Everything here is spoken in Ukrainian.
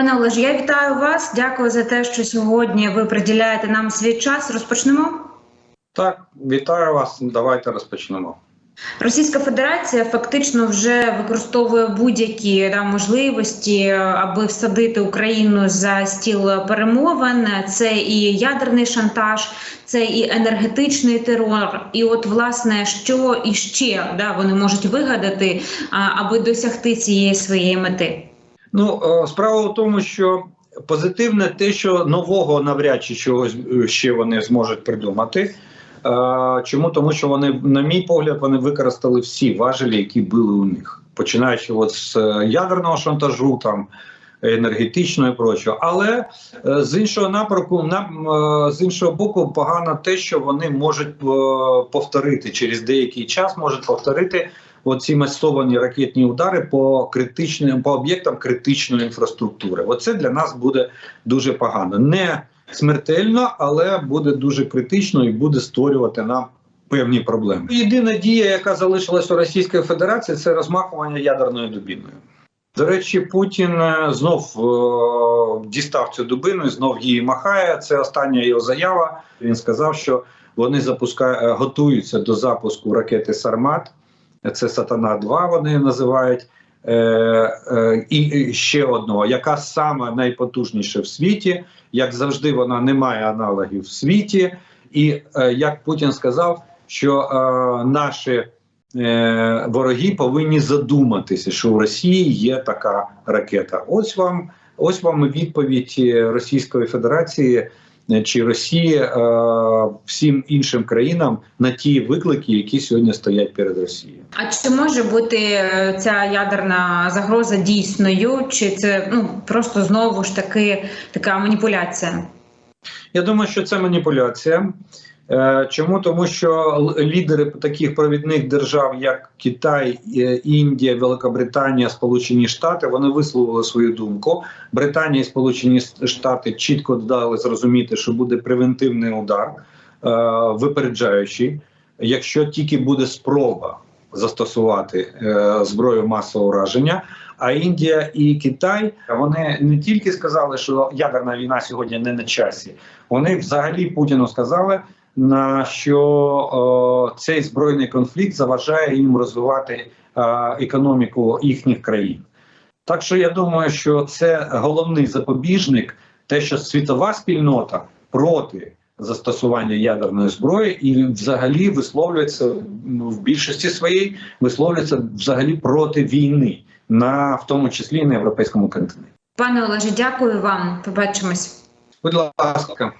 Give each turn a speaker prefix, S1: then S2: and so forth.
S1: Пане Олеже, я вітаю вас. Дякую за те, що сьогодні ви приділяєте нам свій час. Розпочнемо.
S2: Так, вітаю вас. Давайте розпочнемо.
S1: Російська Федерація фактично вже використовує будь-які да, можливості, аби всадити Україну за стіл перемовин. Це і ядерний шантаж, це і енергетичний терор. І, от, власне, що іще да, вони можуть вигадати, аби досягти цієї своєї мети.
S2: Ну е, справа в тому, що позитивне те, що нового навряд чи чогось е, ще вони зможуть придумати. Е, Чому тому, що вони, на мій погляд, вони використали всі важелі, які були у них, починаючи от з ядерного шантажу, там енергетичного і прочого. Але з іншого напрямку, з іншого боку, погано те, що вони можуть повторити через деякий час, можуть повторити оці масовані ракетні удари по критичним по об'єктам критичної інфраструктури. Оце для нас буде дуже погано. Не смертельно, але буде дуже критично і буде створювати нам певні проблеми. Єдина дія, яка залишилась у Російської Федерації, це розмахування ядерною дубіною. До речі, Путін е, знов е, дістав цю дубину, знов її махає. Це остання його заява. Він сказав, що вони запускають, е, готуються до запуску ракети Сармат. Це Сатана 2 вони називають. Е, е, і ще одного, яка саме найпотужніша в світі, як завжди, вона не має аналогів в світі. І е, як Путін сказав, що наші вороги повинні задуматися, що у Росії є така ракета. Ось вам, ось вам відповідь Російської Федерації чи Росії е, всім іншим країнам на ті виклики, які сьогодні стоять перед Росією.
S1: А чи може бути е, ця ядерна загроза дійсною, чи це ну просто знову ж таки така маніпуляція?
S2: Я думаю, що це маніпуляція. Е, Чому тому, що лідери таких провідних держав, як Китай, е, Індія, Великобританія, Сполучені Штати, вони висловили свою думку. Британія і Сполучені Штати чітко дали зрозуміти, що буде превентивний удар, е, випереджаючий, якщо тільки буде спроба застосувати зброю масового ураження. А Індія і Китай вони не тільки сказали, що ядерна війна сьогодні не на часі. Вони взагалі Путіну сказали, на що о, цей збройний конфлікт заважає їм розвивати е, економіку їхніх країн. Так що я думаю, що це головний запобіжник, те, що світова спільнота проти застосування ядерної зброї і взагалі висловлюється ну, в більшості своїй висловлюється взагалі проти війни, на в тому числі і на європейському континенті.
S1: Пане Олеже, дякую вам. Побачимось.
S2: Будь ласка.